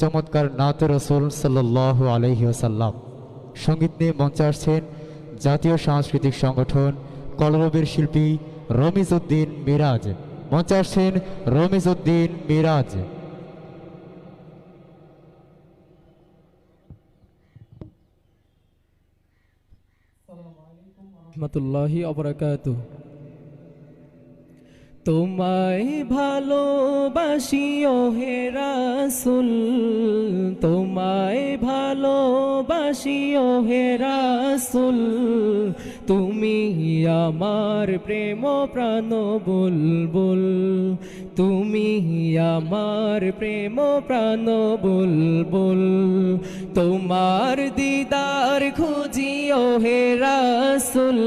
চমৎকার নাত রসুল সাল্লাহ আলহি আসাল্লাম সংগীত নিয়ে মঞ্চে আসছেন জাতীয় সাংস্কৃতিক সংগঠন কলরবের শিল্পী রমিজ উদ্দিন মিরাজ। মঞ্চে আসছেন রমিজ উদ্দিন মিরাজ। রহমতুল্লাহি অবরাকাত তোমায় ভালোবাসি ও হে রাসুল, তোমায় ভালোবাসি ও হে রাসুল, তুমি আমার প্রেম প্রাণ বুলবুল, তুমি আমার প্রেম প্রাণ বুলবুল, তোমার দিদার খুঁজি ও হে রাসুল,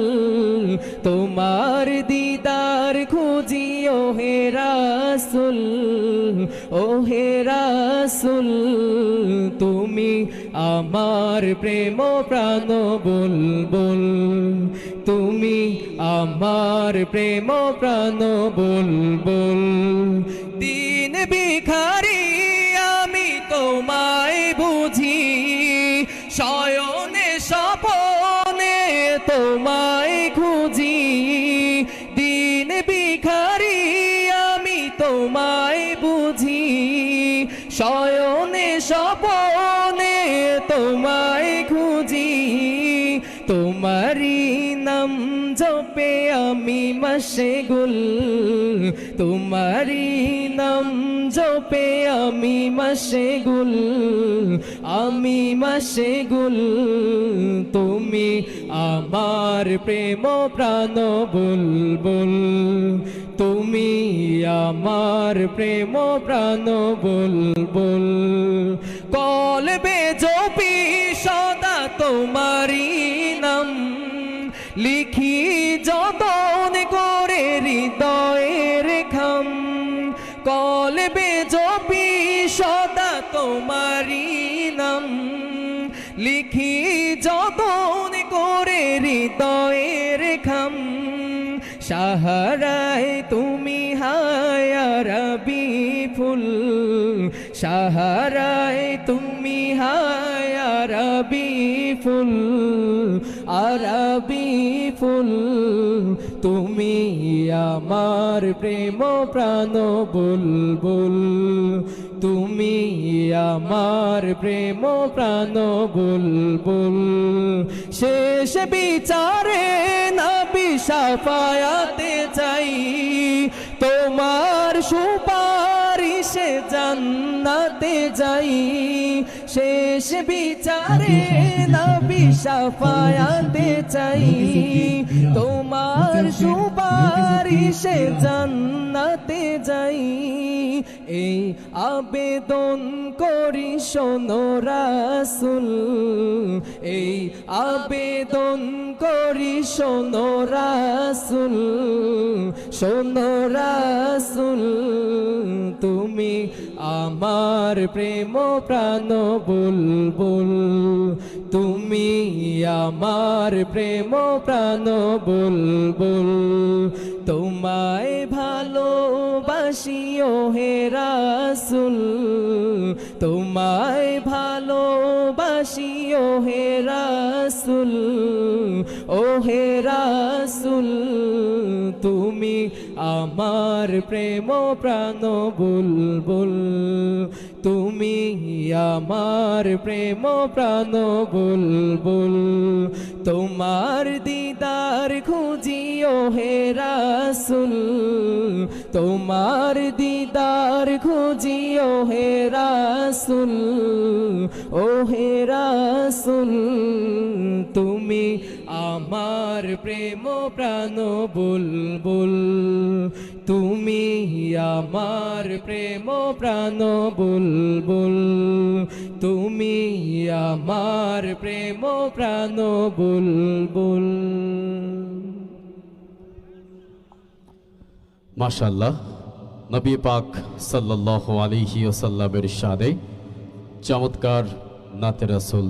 তোমার দিদার খুঁজি হে রাসুল ও রাসুল, তুমি আমার প্রেম প্রাণ বুলবুল, তুমি আমার প্রেম প্রাণ বুলবুল। দিন বিখারি আমি তোমায় বুঝি, শয়নে স্বপনে তোমায় শয়নে স্বপনে তোমায় খুঁজি তোমারি নাম জপে আমি মশেগুল তোমারি নাম জপে আমি মশেগুল আমি মশেগুল তুমি আমার প্রেম প্রাণ বুলবুল। তুমি আমার প্রেম প্রাণ বুলবুল। কলবে জপি সদা তোমারি নাম। লিখি যতন করে হৃদয়ের খাম কলবে জপি সদা তোমারি নাম। লিখি যতন করে হৃদয়ের সাহারায় তুমি হায়ারবি ফুল সাহারায় তুমি হায়ারবি ফুল, আরবি ফুল, তুমি আমার প্রেম প্রাণ বুলবুল, তুমি আমার প্রেম প্রাণ বুলবুল। শেষ বিচারে নবী সাফায়াতে চাই, তোমার সুপারিশে জান্নাতে যাই। শেষ বিচারে নবী সাফায়াতে চাই। তোমার সুপারিশে জান্নাতে যাই। এই আবেদন করি শোনো রাসুল। এই আবেদন করি শোনো রাসুল। শোনো রাসুল। তুমি আমার প্রেম প্রাণ বুলবুল। তুমি আমার প্রেম প্রাণ বুলবুল। তোমায় ভালোবাসি ও হে রাসুল। তোমায় ভালোবাসি ও হে রাসুল। ও হে রাসুল। তুমি আমার প্রেম প্রাণ বুলবুল। তুমি আমার প্রেম প্রাণ বুলবুল। তোমার দিদার খুঁজিও হে রাসুল। তোমার দিদার খুঁজিও হে রাসুল। ও হে রাসুল। আমার প্রেম প্রাণ বুলবুল, তুমি আমার প্রেম প্রাণ বুলবুল, তুমি আমার প্রেম প্রাণ বুলবুল। মাশাল্লাহ নবী পাক সাল্লাহ আলিহি ওসাল্লামের সাদে চমৎকার নাতে রাসুল।